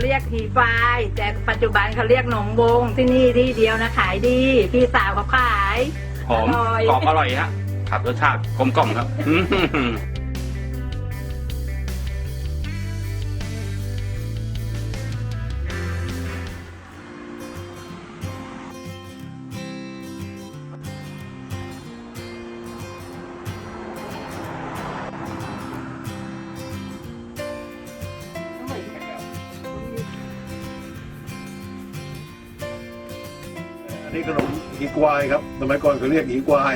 ไฟล์แต่ปัจจุบันเขาเรียกหนองวงที่นี่ที่เดียวนะขายดีพี่สาวเขาขาย หอมอร่อยกรอบอร่อยฮะครับรสชาติกลมกล่อมครับ อื้อหืออันนี้ขนมอีกวายครับ สมัยก่อนเขาเรียกอีกวาย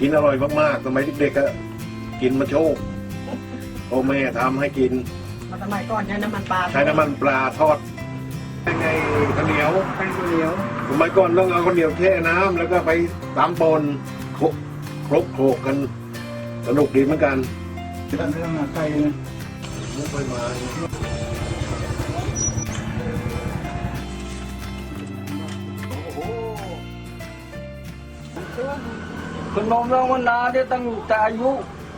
กินอร่อยมากๆ สมัยเด็กๆก็กินมาโชคพ่อแม่ทำให้กิน สมัยก่อนใช้น้ำมันปลาใช้น้ำมันปลาทอดยังไงข้าวเหนียว แป้งข้าวเหนียว สมัยก่อนต้องเอาข้าวเหนียวแช่น้ำแล้วก็ไปตำปนโคครบโขลกกันสนุกดีเหมือนกันเรื่องมาไกลนะไม่ค่อยมา ขนมน้องวันนาเนี่ยตั้งแต่อายุ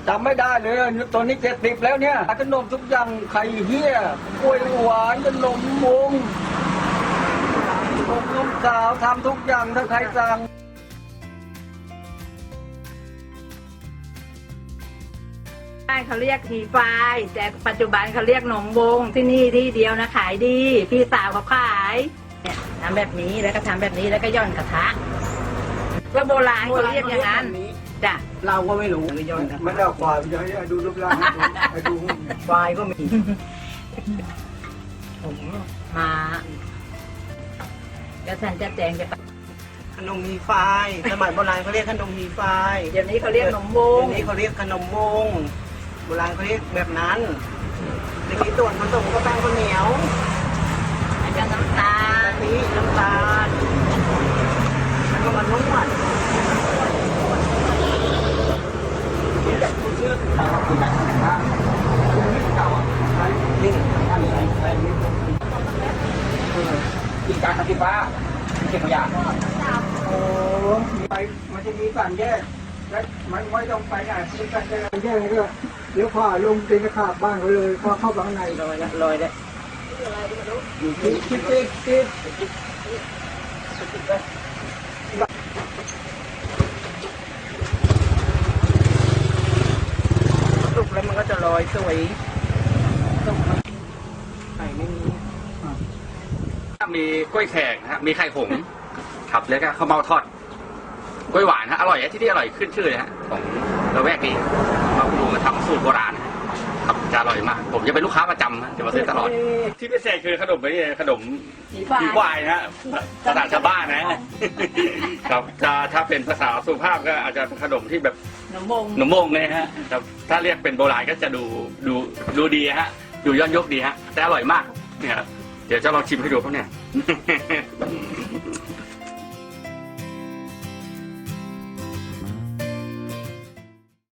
จำไม่ได้เลยตอนนี้เจ็ดสิบแล้วเนี่ยขนมทุกอย่างไข่เหี้ยกล้วยหวานขนมวงขนมสาวทำทุกอย่างถ้าใครสั่งบ้านเขาเรียกทีไฟแต่ปัจจุบันเขาเรียกหนองวงที่นี่ที่เดียวนะขายดี พี่สาวเขาขายเนี่ยทำแบบนี้แล้วก็ทำแบบนี้แล้วก็ย่อนกระทะ ก็โบราณเขาเรียกอย่างนั้นจ้ะเราก็ไม่รู้ไม่ได้เอาควายไปให้ดูรูปร่างให้ดูควายก็มีผมมาแล้วท่านจะแจงจะขนมมีไฟสมัยโบราณเขาเรียกขนมมีไฟเดี๋ยวนี้เขาเรียกหนองวงเดี๋ยวนี้เขาเรียกขนมวงโบราณเขาเรียกแบบนั้นเดี๋ยวนี้ส่วนผสมก็แป้งข้าวเหนียวอันนี้น้ำตากะลทิน้ำตาลแล้วก็มันนวด กินการทำที่ฟ้าเก็บขยะโอ้ไปมันจะมีการแยกและมันไม่ต้องไปไหนมีการแยกก็เลี้ยวขวาลงตีนขาบบ้านเขาเลยเข้าเข้าไปข้างในลอยละลอยละคิดคิดคิดคิดสุกแล้วมันก็จะลอยสวยสุกมันไข่ไม่มี มีกล้วยแขกนะฮะมีไข่ผงครับแล้วก็ข้าวเมาทอดกล้วยหวานฮะอร่อยฮะที่นี่อร่อยขึ้นชื่อเลยฮะของระแวกนี้มาคุณลุงมาทำสูตรโบราณครับจะอร่อยมาก ผมจะเป็นลูกค้าประจำฮะจะมาซื้อตลอด ที่พิเศษคือขนมนี่ขนมทีไฟผีล์วายนะฮะภาษาชาวบ้านนะ ครับถ้าถ้าเป็นภาษาสุภาพก็อาจจะเป็นขนมที่แบบหนองวงหนมมงเลยฮะครับถ้าเรียกเป็นโบราณก็จะดูดูดูดีฮะ ดูย้อนยุคดีฮะ แต่อร่อยมากเนี่ยครับ เดี๋ยวจะลองชิมให้ดูครับเนี่ย